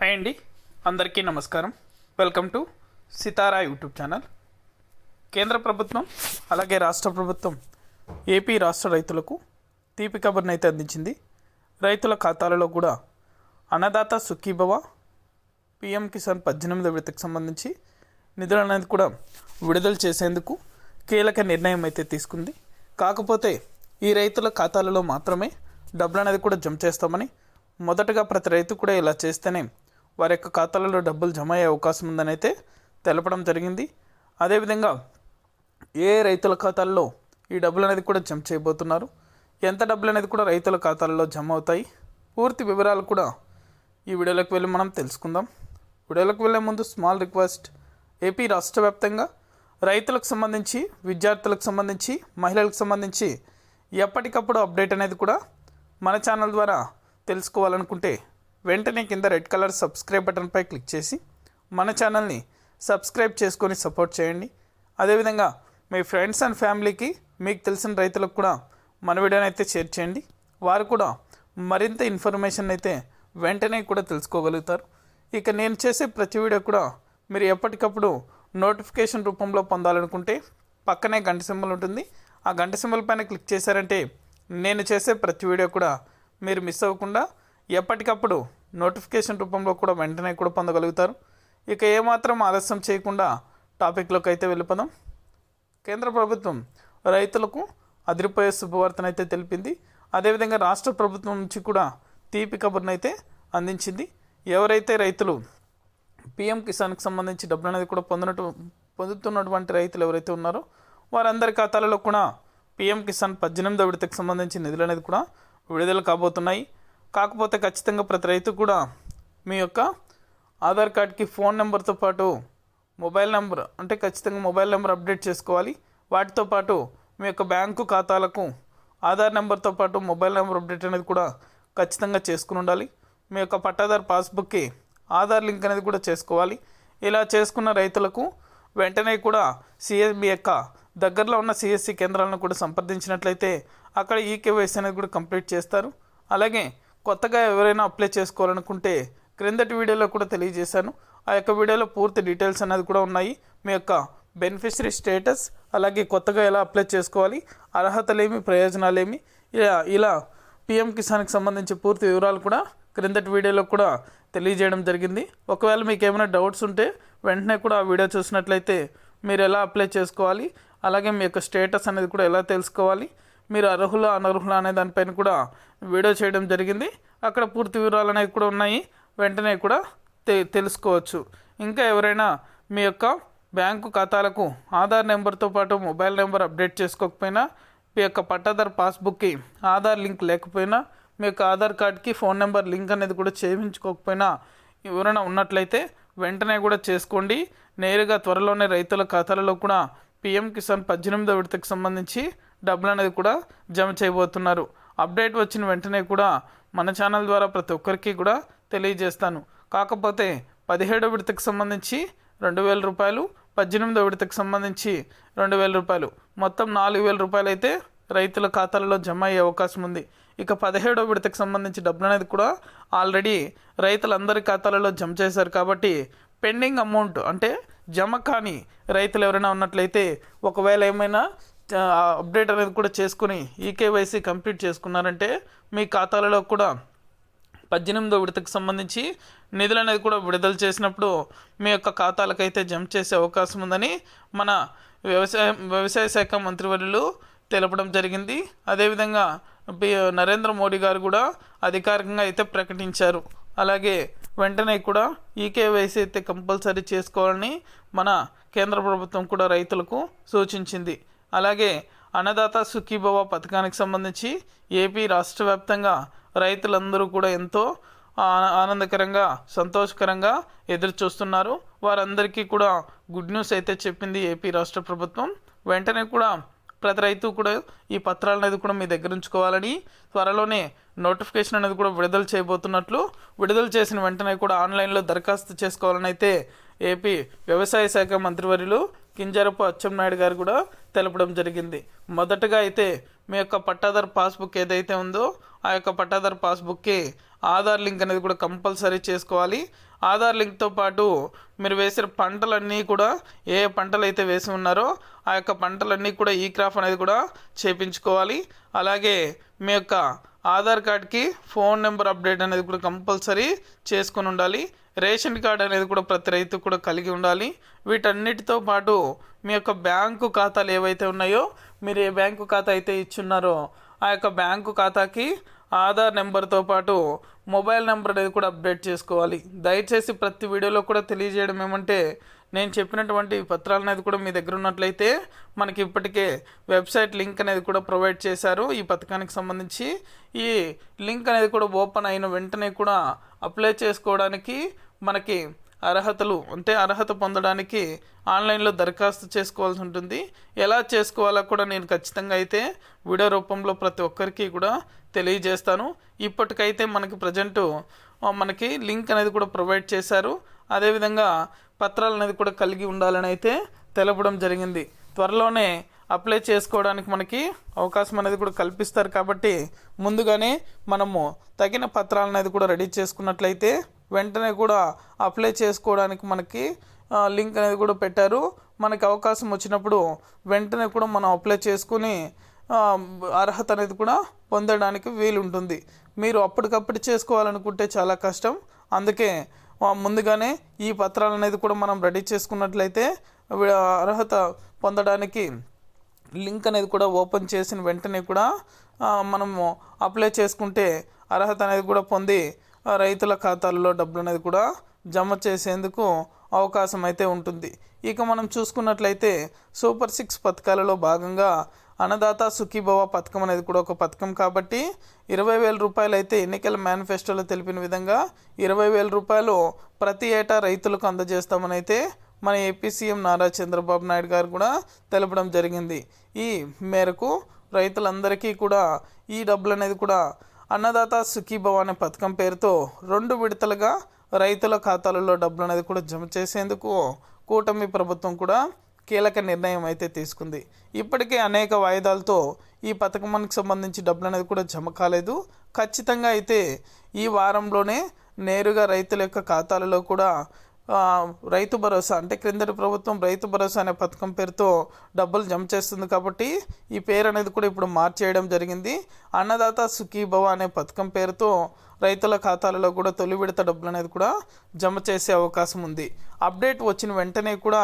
Hi అండి. అందరికీ నమస్కారం. Welcome to Sitara YouTube channel. కేంద్ర ప్రభుత్వం అలాగే రాష్ట్ర ప్రభుత్వం ఏపీ రాష్ట్ర రైతులకు తీపి కబుర్ని అయితే అందించింది. రైతుల ఖాతాలలో కూడా అన్నదాత సుఖీభవ పిఎం కిసాన్ పద్దెనిమిది విడతకు సంబంధించి నిధులు అనేది కూడా విడుదల చేసేందుకు కీలక నిర్ణయం అయితే తీసుకుంది. కాకపోతే ఈ రైతుల ఖాతాలలో మాత్రమే డబ్బులు అనేది కూడా జమ చేస్తామని మొదటగా ప్రతి రైతు కూడా ఇలా చేస్తేనే వారి యొక్క ఖాతాలలో డబ్బులు జమ అయ్యే అవకాశం ఉందని అయితే తెలపడం జరిగింది. అదేవిధంగా ఏ రైతుల ఖాతాల్లో ఈ డబ్బులు అనేది కూడా జమ చేయబోతున్నారు? ఎంత డబ్బులు అనేది కూడా రైతుల ఖాతాల్లో జమ అవుతాయి? పూర్తి వివరాలు కూడా ఈ వీడియోలోకి వెళ్ళి మనం తెలుసుకుందాం. వీడియోలోకి వెళ్ళే ముందు స్మాల్ రిక్వెస్ట్. ఏపీ రాష్ట్ర వ్యాప్తంగా రైతులకు సంబంధించి విద్యార్థులకు సంబంధించి మహిళలకు సంబంధించి ఎప్పటికప్పుడు అప్డేట్ అనేది కూడా మన ఛానల్ ద్వారా తెలుసుకోవాలనుకుంటే వెంటనే కింద రెడ్ కలర్ సబ్స్క్రైబ్ బటన్పై క్లిక్ చేసి మన ఛానల్ని సబ్స్క్రైబ్ చేసుకొని సపోర్ట్ చేయండి. అదేవిధంగా మీ ఫ్రెండ్స్ అండ్ ఫ్యామిలీకి మీకు తెలిసిన రైతులకు కూడా మన వీడియోని అయితే షేర్ చేయండి. వారు కూడా మరింత ఇన్ఫర్మేషన్ అయితే వెంటనే కూడా తెలుసుకోగలుగుతారు. ఇక నేను చేసే ప్రతి వీడియో కూడా మీరు ఎప్పటికప్పుడు నోటిఫికేషన్ రూపంలో పొందాలనుకుంటే పక్కనే గంట సింబల్ ఉంటుంది. ఆ గంట సింబల్ పైన క్లిక్ చేశారంటే నేను చేసే ప్రతి వీడియో కూడా మీరు మిస్ అవ్వకుండా ఎప్పటికప్పుడు నోటిఫికేషన్ రూపంలో కూడా వెంటనే కూడా పొందగలుగుతారు. ఇక ఏమాత్రం ఆలస్యం చేయకుండా టాపిక్లోకి అయితే వెళ్ళిపోదాం. కేంద్ర ప్రభుత్వం రైతులకు అదిరిపోయే శుభవార్తనైతే తెలిపింది. అదేవిధంగా రాష్ట్ర ప్రభుత్వం నుంచి కూడా తీపి కబుర్నైతే అందించింది. ఎవరైతే రైతులు పిఎం కిసాన్కి సంబంధించి డబ్బులు అనేది కూడా పొందినట్టు పొందుతున్నటువంటి రైతులు ఎవరైతే ఉన్నారో వారందరి ఖాతాలలో కూడా పిఎం కిసాన్ పద్దెనిమిదో విడతకు సంబంధించి నిధులు అనేది కూడా విడుదల కాబోతున్నాయి. కాకపోతే ఖచ్చితంగా ప్రతి రైతు కూడా మీ యొక్క ఆధార్ కార్డ్కి ఫోన్ నెంబర్తో పాటు మొబైల్ నెంబర్ అంటే ఖచ్చితంగా మొబైల్ నెంబర్ అప్డేట్ చేసుకోవాలి. వాటితో పాటు మీ యొక్క బ్యాంకు ఖాతాలకు ఆధార్ నెంబర్తో పాటు మొబైల్ నెంబర్ అప్డేట్ అనేది కూడా ఖచ్చితంగా చేసుకుని ఉండాలి. మీ యొక్క పట్టాదారు పాస్బుక్కి ఆధార్ లింక్ అనేది కూడా చేసుకోవాలి. ఇలా చేసుకున్న రైతులకు వెంటనే కూడా సిఎస్ మీ యొక్క దగ్గరలో ఉన్న సిఎస్సి కేంద్రాలను కూడా సంప్రదించినట్లయితే అక్కడ ఈ కేవైసీ అనేది కూడా కంప్లీట్ చేస్తారు. అలాగే కొత్తగా ఎవరైనా అప్లై చేసుకోవాలనుకుంటే క్రిందటి వీడియోలో కూడా తెలియజేశాను. ఆ యొక్క వీడియోలో పూర్తి డీటెయిల్స్ అనేది కూడా ఉన్నాయి. మీ యొక్క బెనిఫిషరీ స్టేటస్ అలాగే కొత్తగా ఎలా అప్లై చేసుకోవాలి అర్హతలేమి ప్రయోజనాలేమి ఇలా ఇలా పిఎం కిసాన్కి సంబంధించి పూర్తి వివరాలు కూడా క్రిందటి వీడియోలో కూడా తెలియజేయడం జరిగింది. ఒకవేళ మీకు ఏమైనా డౌట్స్ ఉంటే వెంటనే కూడా ఆ వీడియో చూసినట్లయితే మీరు ఎలా అప్లై చేసుకోవాలి అలాగే మీ యొక్క స్టేటస్ అనేది కూడా ఎలా తెలుసుకోవాలి మీరు అర్హుల అనర్హుల అనే దానిపైన కూడా వీడియో చేయడం జరిగింది. అక్కడ పూర్తి వివరాలు అనేవి కూడా ఉన్నాయి. వెంటనే కూడా తె తెలుసుకోవచ్చు. ఇంకా ఎవరైనా మీ యొక్క బ్యాంకు ఖాతాలకు ఆధార్ నెంబర్తో పాటు మొబైల్ నెంబర్ అప్డేట్ చేసుకోకపోయినా మీ యొక్క పట్టాదారు పాస్బుక్కి ఆధార్ లింక్ లేకపోయినా మీ యొక్క ఆధార్ కార్డ్కి ఫోన్ నెంబర్ లింక్ అనేది కూడా చేయించుకోకపోయినా ఎవరైనా ఉన్నట్లయితే వెంటనే కూడా చేసుకోండి. నేరుగా త్వరలోనే రైతుల ఖాతాలలో కూడా పిఎం కిసాన్ పద్దెనిమిదో విడతకు సంబంధించి డబ్బులు అనేది కూడా జమ చేయబోతున్నారు. అప్డేట్ వచ్చిన వెంటనే కూడా మన ఛానల్ ద్వారా ప్రతి ఒక్కరికి కూడా తెలియజేస్తాను. కాకపోతే పదిహేడో విడతకు సంబంధించి రెండు వేల రూపాయలు పద్దెనిమిదో విడతకు సంబంధించి రెండు వేల రూపాయలు. మొత్తం నాలుగు వేల రూపాయలు అయితే రైతుల ఖాతాలలో జమ అయ్యే అవకాశం ఉంది. ఇక పదిహేడో విడతకు సంబంధించి డబ్బులు అనేది కూడా ఆల్రెడీ రైతులందరి ఖాతాలలో జమ చేశారు కాబట్టి పెండింగ్ అమౌంట్ అంటే జమ కాని రైతులు ఎవరైనా ఉన్నట్లయితే ఒకవేళ ఏమైనా అప్డేట్ అనేది కూడా చేసుకుని ఈకేవైసీ కంప్లీట్ చేసుకున్నారంటే మీ ఖాతాలలో కూడా పద్దెనిమిదో విడతకు సంబంధించి నిధులు అనేది కూడా విడుదల చేసినప్పుడు మీ యొక్క ఖాతాలకైతే జమ చేసే అవకాశం ఉందని మన వ్యవసాయ వ్యవసాయ శాఖ మంత్రివర్యులు తెలపడం జరిగింది. అదేవిధంగా నరేంద్ర మోడీ గారు కూడా అధికారికంగా అయితే ప్రకటించారు. అలాగే వెంటనే కూడా ఈకేవైసీ అయితే కంపల్సరీ చేసుకోవాలని మన కేంద్ర ప్రభుత్వం కూడా రైతులకు సూచించింది. అలాగే అన్నదాత సుఖీభవ పథకానికి సంబంధించి ఏపీ రాష్ట్ర వ్యాప్తంగా రైతులందరూ కూడా ఎంతో ఆనందకరంగా సంతోషకరంగా ఎదురు చూస్తున్నారు వారందరికీ కూడా గుడ్ న్యూస్ అయితే చెప్పింది ఏపీ రాష్ట్ర ప్రభుత్వం. వెంటనే కూడా ప్రతి రైతు కూడా ఈ పత్రాలు అనేది కూడా మీ దగ్గర ఉంచుకోవాలని త్వరలోనే నోటిఫికేషన్ అనేది కూడా విడుదల చేయబోతున్నట్లు విడుదల చేసిన వెంటనే కూడా ఆన్లైన్లో దరఖాస్తు చేసుకోవాలని అయితే ఏపీ వ్యవసాయ శాఖ మంత్రివర్యులు కింజరపు అచ్చెన్నాయుడు గారు కూడా తెలపడం జరిగింది. మొదటగా అయితే మీ యొక్క పట్టాదారు పాస్బుక్ ఏదైతే ఉందో ఆ యొక్క పట్టాదారు పాస్బుక్కి ఆధార్ లింక్ అనేది కూడా కంపల్సరీ చేసుకోవాలి. ఆధార్ లింక్తో పాటు మీరు వేసిన పంటలన్నీ కూడా ఏ ఏ పంటలు అయితే వేసి ఉన్నారో ఆ యొక్క పంటలన్నీ కూడా ఈ క్రాఫ్ అనేది కూడా చేపించుకోవాలి. అలాగే మీ యొక్క ఆధార్ కార్డ్కి ఫోన్ నెంబర్ అప్డేట్ అనేది కూడా కంపల్సరీ చేసుకొని ఉండాలి. రేషన్ కార్డ్ అనేది కూడా ప్రతి రైతు కూడా కలిగి ఉండాలి. వీటన్నిటితో పాటు మీ యొక్క బ్యాంకు ఖాతాలు ఏవైతే ఉన్నాయో మీరు ఏ బ్యాంకు ఖాతా అయితే ఇచ్చున్నారో ఆ యొక్క బ్యాంకు ఖాతాకి ఆధార్ నెంబర్తో పాటు మొబైల్ నెంబర్ అనేది కూడా అప్డేట్ చేసుకోవాలి. దయచేసి ప్రతి వీడియోలో కూడా తెలియజేయడం ఏమంటే నేను చెప్పినటువంటి పత్రాలు అనేది కూడా మీ దగ్గర ఉన్నట్లయితే మనకి ఇప్పటికే వెబ్సైట్ లింక్ అనేది కూడా ప్రొవైడ్ చేశారు. ఈ పథకానికి సంబంధించి ఈ లింక్ అనేది కూడా ఓపెన్ అయిన వెంటనే కూడా అప్లై చేసుకోవడానికి మనకి అర్హతలు అంటే అర్హత పొందడానికి ఆన్లైన్లో దరఖాస్తు చేసుకోవాల్సి ఉంటుంది. ఎలా చేసుకోవాలో కూడా నేను ఖచ్చితంగా అయితే వీడియో రూపంలో ప్రతి ఒక్కరికి కూడా తెలియజేస్తాను. ఇప్పటికైతే మనకి ప్రజెంటు మనకి లింక్ అనేది కూడా ప్రొవైడ్ చేశారు. అదేవిధంగా పత్రాలు అనేది కూడా కలిగి ఉండాలని అయితే తెలపడం జరిగింది. త్వరలోనే అప్లై చేసుకోవడానికి మనకి అవకాశం అనేది కూడా కల్పిస్తారు కాబట్టి ముందుగానే మనము తగిన పత్రాలు అనేది కూడా రెడీ చేసుకున్నట్లయితే వెంటనే కూడా అప్లై చేసుకోవడానికి మనకి లింక్ అనేది కూడా పెట్టారు. మనకి అవకాశం వచ్చినప్పుడు వెంటనే కూడా మనం అప్లై చేసుకుని అర్హత అనేది కూడా పొందడానికి వీలు ఉంటుంది మీరు అప్పటికప్పుడు చేసుకోవాలనుకుంటే చాలా కష్టం. అందుకే ముందుగానే ఈ పత్రాలు అనేది కూడా మనం రెడీ చేసుకున్నట్లయితే అర్హత పొందడానికి లింక్ అనేది కూడా ఓపెన్ చేసిన వెంటనే కూడా మనము అప్లై చేసుకుంటే అర్హత అనేది కూడా పొంది రైతుల ఖాతాల్లో డబ్బులు అనేది కూడా జమ చేసేందుకు అవకాశం అయితే ఉంటుంది. ఇక మనం చూసుకున్నట్లయితే సూపర్ సిక్స్ పథకాలలో భాగంగా అన్నదాత సుఖీభవ పథకం అనేది కూడా ఒక పథకం కాబట్టి ఇరవై వేల రూపాయలు అయితే ఎన్నికల మేనిఫెస్టోలో తెలిపిన విధంగా ఇరవై వేల రూపాయలు ప్రతి ఏటా రైతులకు అందజేస్తామని అయితే మన ఏపీ సీఎం నారా చంద్రబాబు నాయుడు గారు కూడా తెలపడం జరిగింది. ఈ మేరకు రైతులందరికీ కూడా ఈ డబ్బులు అనేది కూడా అన్నదాత సుఖీభవ అనే పథకం పేరుతో రెండు విడతలుగా రైతుల ఖాతాలలో డబ్బులు అనేది కూడా జమ చేసేందుకు కూటమి ప్రభుత్వం కూడా కీలక నిర్ణయం అయితే తీసుకుంది. ఇప్పటికే అనేక వాయిదాలతో ఈ పథకానికి సంబంధించి డబ్బులు అనేది కూడా జమ కాలేదు. ఖచ్చితంగా అయితే ఈ వారంలోనే నేరుగా రైతుల యొక్క ఖాతాలలో కూడా రైతు భరోసా అంటే క్రిందటి ప్రభుత్వం రైతు భరోసా అనే పథకం పేరుతో డబ్బులు జమ చేస్తుంది కాబట్టి ఈ పేరు అనేది కూడా ఇప్పుడు మార్చేయడం జరిగింది. అన్నదాత సుఖీభవ అనే పథకం పేరుతో రైతుల ఖాతాలలో కూడా తొలి విడత డబ్బులు అనేది కూడా జమ చేసే అవకాశం ఉంది. అప్డేట్ వచ్చిన వెంటనే కూడా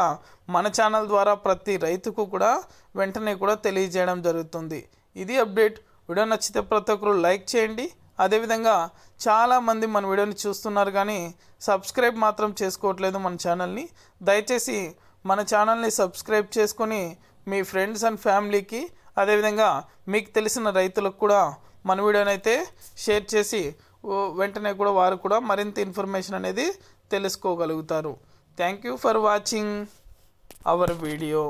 మన ఛానల్ ద్వారా ప్రతి రైతుకు కూడా వెంటనే కూడా తెలియజేయడం జరుగుతుంది. ఇది అప్డేట్. వీడియో నచ్చితే ప్రతి ఒక్కరు లైక్ చేయండి. అదేవిధంగా చాలామంది మన వీడియోని చూస్తున్నారు కానీ సబ్స్క్రైబ్ మాత్రం చేసుకోవట్లేదు మన ఛానల్ని. దయచేసి మన ఛానల్ని సబ్స్క్రైబ్ చేసుకొని మీ ఫ్రెండ్స్ అండ్ ఫ్యామిలీకి అదేవిధంగా మీకు తెలిసిన రైతులకు కూడా మన వీడియోనైతే షేర్ చేసి వెంటనే కూడా వారు కూడా మరింత ఇన్ఫర్మేషన్ అనేది తెలుసుకోగలుగుతారు. Thank you for watching our video.